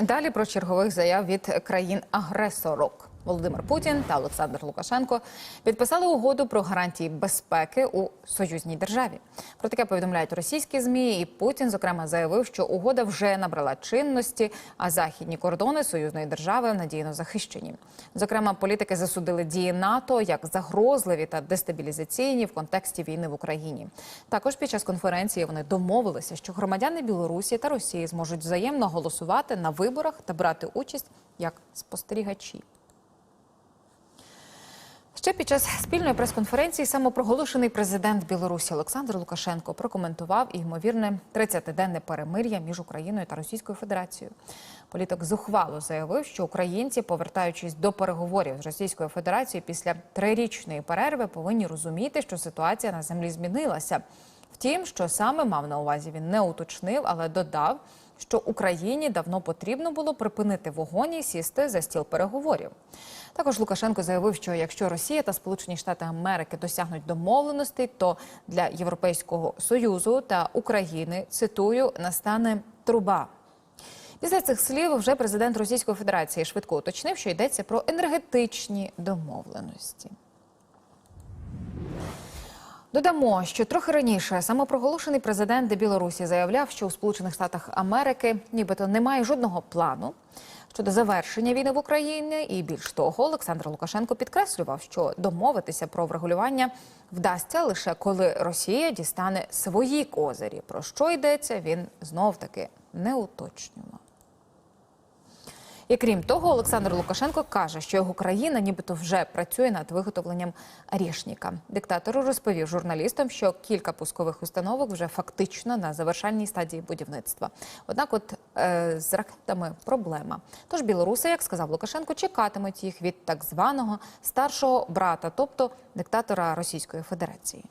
Далі про чергових заяв від країн-агресорок. Володимир Путін та Олександр Лукашенко підписали угоду про гарантії безпеки у союзній державі. Про таке повідомляють російські змі. І Путін, зокрема, заявив, що угода вже набрала чинності, а західні кордони союзної держави надійно захищені. Зокрема, політики засудили дії НАТО як загрозливі та дестабілізаційні в контексті війни в Україні. Також під час конференції вони домовилися, що громадяни Білорусі та Росії зможуть взаємно голосувати на виборах та брати участь як спостерігачі. Ще під час спільної прес-конференції самопроголошений президент Білорусі Олександр Лукашенко прокоментував і ймовірне 30-денне перемир'я між Україною та Російською Федерацією. Політик зухвало заявив, що українці, повертаючись до переговорів з Російською Федерацією після трирічної перерви, повинні розуміти, що ситуація на землі змінилася. Втім, що саме мав на увазі, він не уточнив, але додав, що Україні давно потрібно було припинити вогонь і сісти за стіл переговорів. Також Лукашенко заявив, що якщо Росія та Сполучені Штати Америки досягнуть домовленостей, то для Європейського союзу та України цитую настане труба. Після цих слів вже президент Російської Федерації швидко уточнив, що йдеться про енергетичні домовленості. Додамо, що трохи раніше самопроголошений президент Білорусі заявляв, що у Сполучених Штатах Америки нібито немає жодного плану щодо завершення війни в Україні. І більш того, Олександр Лукашенко підкреслював, що домовитися про врегулювання вдасться лише коли Росія дістане свої козирі. Про що йдеться, він знов таки не уточнював. І крім того, Олександр Лукашенко каже, що його країна нібито вже працює над виготовленням рішніка. Диктатор розповів журналістам, що кілька пускових установок вже фактично на завершальній стадії будівництва. Однак, от е, з ракетами проблема. Тож білоруси, як сказав Лукашенко, чекатимуть їх від так званого старшого брата, тобто диктатора Російської Федерації.